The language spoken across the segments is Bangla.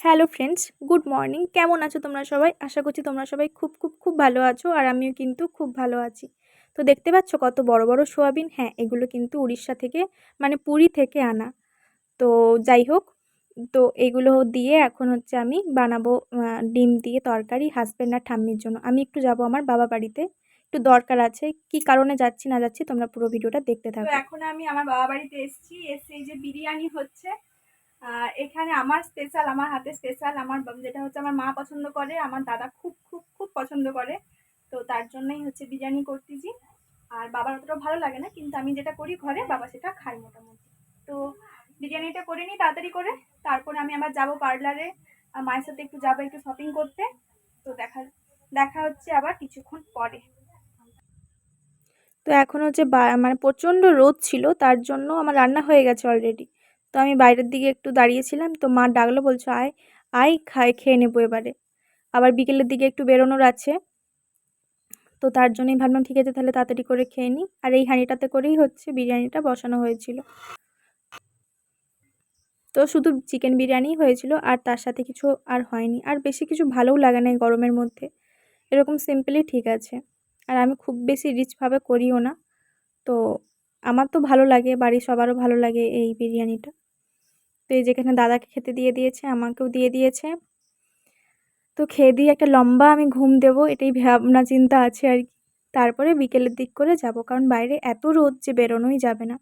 হ্যালো ফ্রেন্ডস গুড মর্নিং কেমন আছো তোমরা সবাই? আশা করছি তোমরা সবাই খুব খুব খুব ভালো আছো আর আমিও কিন্তু খুব ভালো আছি। তো দেখতে পাচ্ছ কত বড় বড় সোয়াবিন? হ্যাঁ এগুলো কিন্তু উড়িষ্যা থেকে মানে পুরী থেকে আনা। তো যাই হোক তো এগুলো দিয়ে এখন হচ্ছে আমি বানাবো ডিম দিয়ে তরকারি হাজব্যান্ড আর ঠাম্মির জন্য। আমি একটু যাব আমার বাবা বাড়িতে। একটু দরকার আছে কি কারণে যাচ্ছি না যাচ্ছি তোমরা পুরো ভিডিওটা দেখতে থাকো। এখন আমি আমার বাবা বাড়িতে এসেছি এসে এই যে বিরিয়ানি হচ্ছে এখানে আমার স্পেশাল আমার হাতে স্পেশাল আমার যেটা হচ্ছে আমার মা পছন্দ করে, আমার দাদা খুব খুব খুব পছন্দ করে। তো তার জন্যই হচ্ছে বিরিয়ানি করতেছি। আর বাবার অতটা ভালো লাগে না, কিন্তু আমি যেটা করি ঘরে, বাবা সেটা খায় মোটামুটি। তো বিরিয়ানিটা করে নিই তাড়াতাড়ি করে। তারপরে আমি আবার যাব পার্লারে মায়ের সাথে একটু যাব একটু শপিং করতে। তো দেখা দেখা হচ্ছে আবার কিছুক্ষণ পরে। তো এখন হচ্ছে মানে প্রচণ্ড রোদ ছিল, তার জন্য আমার রান্না হয়ে গেছে অলরেডি তো আমি বাইরের দিকে একটু দাঁড়িয়েছিলাম, তো মা ডাকলো, বলছো, আয় আয়, খায়, খেয়ে নেব এবারে। আবার বিকেলের দিকে একটু বেরোনোর আছে, তো তার জন্যই ভাবলাম, ঠিক আছে, তাহলে তাড়াতাড়ি করে খেয়ে নিই। আর এই হাঁড়িটাতে করেই হচ্ছে বিরিয়ানিটা বসানো হয়েছিল। তো শুধু চিকেন বিরিয়ানি হয়েছিল, আর তার সাথে কিছু আর হয়নি। আর বেশি কিছু ভালোও লাগে না গরমের মধ্যে। এরকম সিম্পলি ঠিক আছে। আর আমি খুব বেশি রিচভাবে করিও না। তো আমার তো ভালো লাগে, বাড়ির সবারও ভালো লাগে এই বিরিয়ানিটা। তো এই যেখানে দাদাকে খেতে দিয়ে দিয়েছে, আমাকেও দিয়ে দিয়েছে। তো খেয়ে দিয়ে একটা লম্বা আমি ঘুম দেব, এটাই ভাবনা চিন্তা আছে আর কি। তারপরে বিকেলের দিক করে যাব, কারণ বাইরে এত রোদ যে বেরোনোই যাবে না।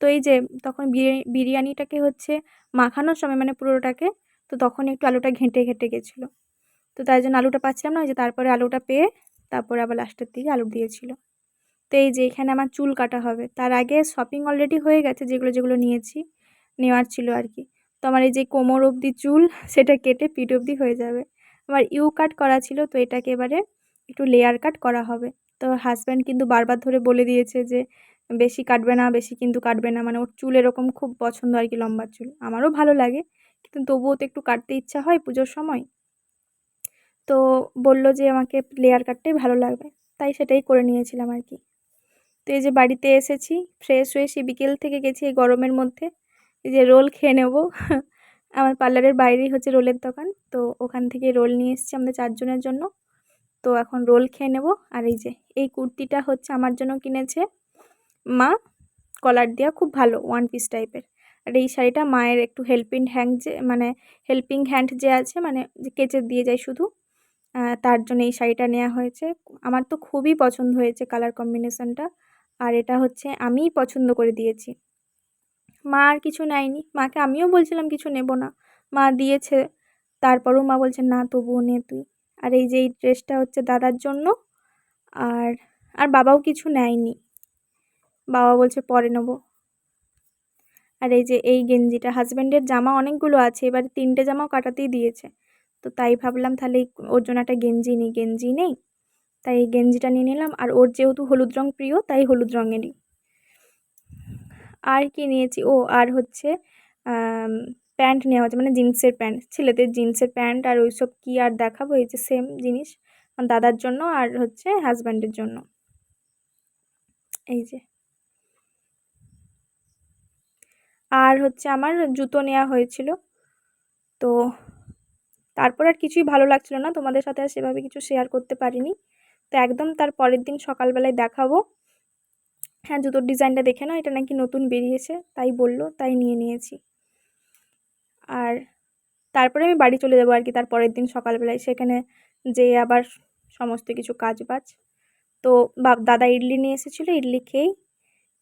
তো এই যে তখন বিরিয়ানি বিরিয়ানিটাকে হচ্ছে মাখানোর সময় মানে পুরোটাকে, তো তখন একটু আলুটা ঘেঁটে ঘেঁটে গেছিল। তো তাই জন্য আলুটা পাচ্ছিলাম না, ওই যে তারপরে আলুটা পেয়ে তারপরে আবার লাস্টের দিকে আলু দিয়েছিল। তো এই যে এখানে আমার চুল কাটা হবে, তার আগে শপিং অলরেডি হয়ে গেছে, যেগুলো যেগুলো নিয়েছি। নেওয়ার ছিল আর কি। তো আমার এই যে কোমর অবধি চুল, সেটা কেটে পিঠ অবধি হয়ে যাবে। আমার ইউ কাট করা ছিল, তো এটাকে এবারে একটু লেয়ার কাট করা হবে। তো হাজব্যান্ড কিন্তু বারবার ধরে বলে দিয়েছে যে, বেশি কাটবে না, বেশি কিন্তু কাটবে না। মানে ওর চুল এরকম খুব পছন্দ আর কি, লম্বা চুল। আমারও ভালো লাগে, কিন্তু তবুও তো একটু কাটতে ইচ্ছা হয় পুজোর সময়। তো বলল যে, আমাকে লেয়ার কাটটাই ভালো লাগবে। তাই সেটাই করে নিয়েছিলাম আর কি। তো এই যে বাড়িতে এসেছি ফ্রেশ হয়ে সে বিকেল থেকে গেছি এই গরমের মধ্যে। এই যে রোল খেয়ে নেব। আমার পার্লারের বাইরেই হচ্ছে রোলের দোকান। তো ওখান থেকে রোল নিয়ে এসেছি আমাদের চারজনের জন্য। তো এখন রোল খেয়ে নেব। আর এই যে, এই কুর্তিটা হচ্ছে আমার জন্য কিনেছে মা। কলার দেওয়া, খুব ভালো ওয়ান পিস টাইপের আর এই শাড়িটা মায়ের একটু হেল্পিং হ্যান্ড যে মানে হেল্পিং হ্যান্ড যে আছে মানে যে কেচে দিয়ে যায় শুধু। তার জন্য এই শাড়িটা নেওয়া হয়েছে। আমার তো খুবই পছন্দ হয়েছে কালার কম্বিনেশনটা আর এটা হচ্ছে আমিই পছন্দ করে দিয়েছি। মা আর কিছু নেয়নি। মাকে আমিও বলছিলাম কিছু নেব না। মা দিয়েছে। তারপরেও মা বলছে, না, তবুও নে তুই। আর এই যে, এই ড্রেসটা হচ্ছে দাদার জন্য। আর আর বাবাও কিছু নেয়নি। বাবা বলছে, পরে নেব। আর এই যে, এই গেঞ্জিটা, হাজব্যান্ডের জামা অনেকগুলো আছে। এবার তিনটে জামাও কাটাতেই দিয়েছে। তো তাই ভাবলাম, তাহলে ওর জন্য একটা গেঞ্জি নিই গেঞ্জি নেই। তাই এই গেঞ্জিটা নিয়ে নিলাম। আর ওর যেহেতু হলুদ রঙ প্রিয়, তাই হলুদ রঙেরই। আর কি নিয়েছি? ও, আর হচ্ছে প্যান্ট নেওয়া হচ্ছে মানে জিন্সের প্যান্ট, ছেলেদের জিন্সের প্যান্ট আর ওইসব কী আর দেখাবো? এই যে সেম জিনিস দাদার জন্য আর হচ্ছে হাজব্যান্ডের জন্য। এই যে। আর হচ্ছে আমার জুতো নেওয়া হয়েছিল। তো তারপর আর কিছুই ভালো লাগছিল না, তোমাদের সাথে আর সেভাবে কিছু শেয়ার করতে পারিনি। তো একদম তার পরের দিন সকালবেলায় দেখাবো। হ্যাঁ জুতোর ডিজাইনটা দেখে না এটা নাকি নতুন বেরিয়েছে, তাই বলল, তাই নিয়ে নিয়েছি। আর তারপরে আমি বাড়ি চলে যাব আর কি, তার পরের দিন সকালবেলায়, সেখানে যে আবার সমস্ত কিছু কাজ বাজ তো দাদা ইডলি নিয়ে এসেছিল, ইডলি খেয়েই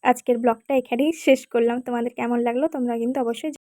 আজকের ব্লগটা এখানেই শেষ করলাম। তোমাদের কেমন লাগল, তোমরা কিন্তু অবশ্যই